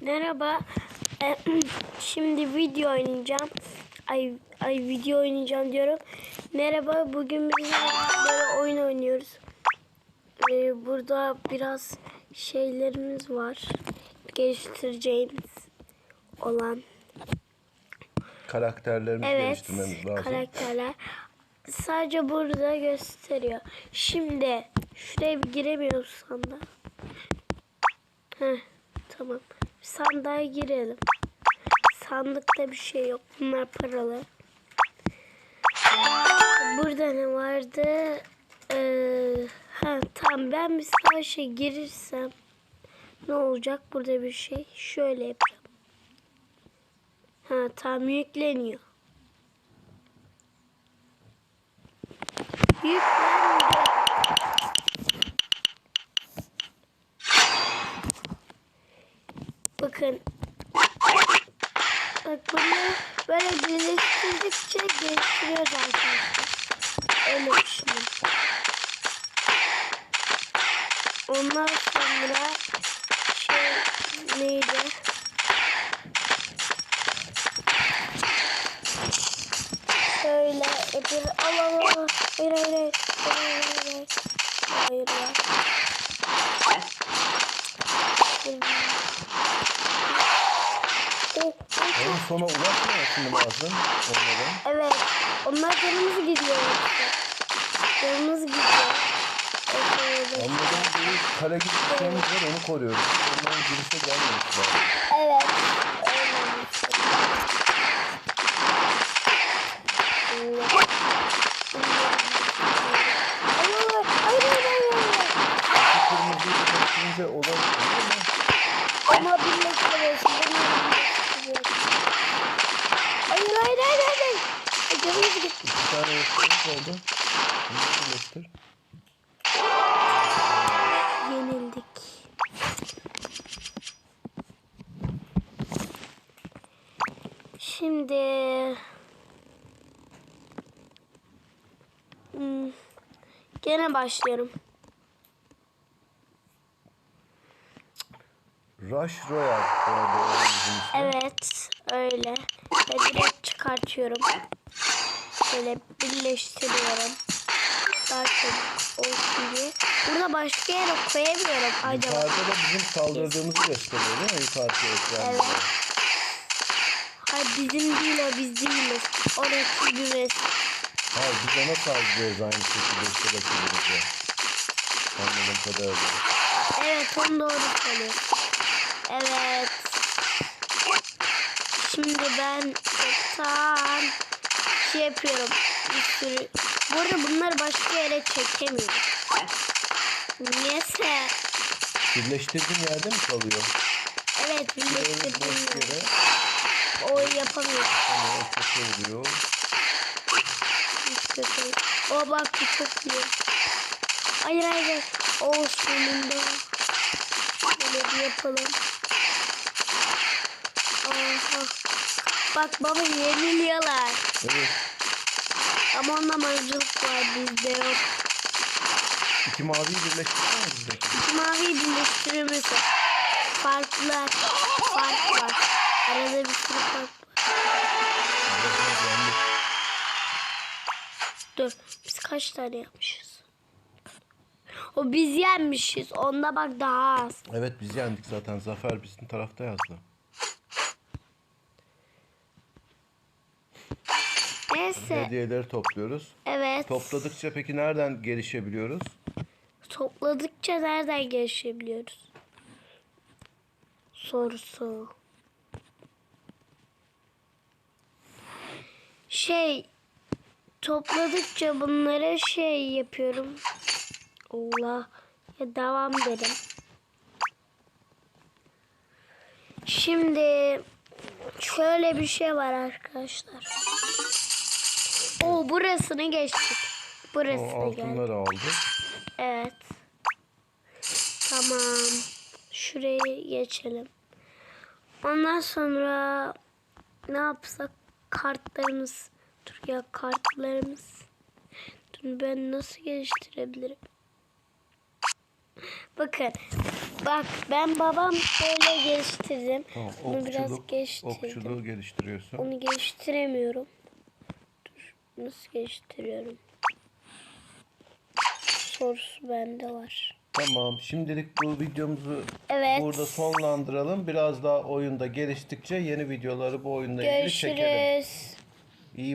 Merhaba. Ee, Şimdi video oynayacağım. Ay, ay video oynayacağım diyorum. Merhaba. Bugün biz böyle oyun oynuyoruz. Ee, burada biraz şeylerimiz var. Geliştireceğimiz olan. Karakterlerimizi Evet. geliştirmemiz lazım. Karakterler. Sadece burada gösteriyor. Şimdi şuraya giremiyoruz sandığa. Heh, tamam. Sandığa girelim. Sandıkta bir şey yok. Bunlar paralı. Burada ne vardı? Ee, ha, tamam ben bir savaşa girirsem ne olacak? Burada bir şey. Şöyle yapacağım. Ha tam yükleniyor. Yüklendi. Bakın. Bak bunu böyle birleştirdikçe geliştiriyoruz arkadaşlar. Öyle düşünün. Ondan sonra şey neydi? Şöyle yapıyoruz. Al al. Hayır hayır hayır. Hayır hayır hayır. Hayır ya. Şimdi- Onun sona ulaşmıyor şimdi lazım onların. Evet. Onlar canımız gidiyor. Canımız gidiyor. Evet. Onların bir kale gibi bir şeyimiz var onu koruyoruz. Onların girişe gelmemiş lazım. Evet. Şu kırmızıyı birleştirince olabilir ama Ama birleştiriyorsun. Bunu birleştiriyorsun. Hayır, hayır, hayır, hayır. Ay, Canımız gitti. İki tane yeşilimiz oldu. Birleştir. Yenildik. Şimdi Hmm, gene başlıyorum. Rush Royale. Evet, öyle. Ve direkt çıkartıyorum. Böyle birleştiriyorum. Daha çabuk olsun diye. Burada başka yere koyamıyorum acaba. Yukarıda da bizim saldırdığımızı gösteriyor değil mi? Yukarıda ekranda. Evet. Hayır bizim değil o biz değiliz. Orası güves. Hayır biz ona saldırıyoruz aynı şekilde işte rakibimize. Anladığım kadarıyla. Evet onu doğru söylüyorsun. Evet. Şimdi ben çoktan şey yapıyorum. Bir sürü. Bu arada bunları başka yere çekemiyorum. Niyeyse. Birleştirdiğin yerde mi kalıyor? Evet Böyle boş birleştirdim. yere O yapamıyor. hani o kötü oluyor. Hiç kötü. O bak bu çok iyi. Hayır hayır. O sonunda. Şöyle bir yapalım. Bak baba yeniliyorlar. Evet. Ama onda mancılık var bizde yok. İki maviyi birleştirsene bize. İki maviyi birleştirmesi. Farklar. Fark var. Arada bir sürü fark var. Dur. Biz kaç tane yapmışız? O biz yenmişiz. Onda bak daha az. Evet biz yendik zaten. Zafer bizim tarafta yazdı. Neyse. Hediyeleri topluyoruz. Evet. Topladıkça peki nereden gelişebiliyoruz? Topladıkça nereden gelişebiliyoruz? Sorusu. Şey topladıkça bunlara şey yapıyorum. Allah ya devam dedim. Şimdi şöyle bir şey var arkadaşlar. O burasını geçtik. O Burasını geldik. altınları aldık. Evet. Tamam. Şurayı geçelim. Ondan sonra ne yapsak? Kartlarımız. Dur ya kartlarımız. Dur ben nasıl geliştirebilirim? Bakın. Bak ben babam böyle geliştirdim. Tamam, Bunu biraz geliştirdim. okçuluğu geliştiriyorsun. Onu geliştiremiyorum. Nasıl geliştiriyorum? Sorusu bende var. Tamam. Şimdilik bu videomuzu Evet. burada sonlandıralım. Biraz daha oyunda geliştikçe yeni videoları bu oyunla ilgili çekelim. Görüşürüz.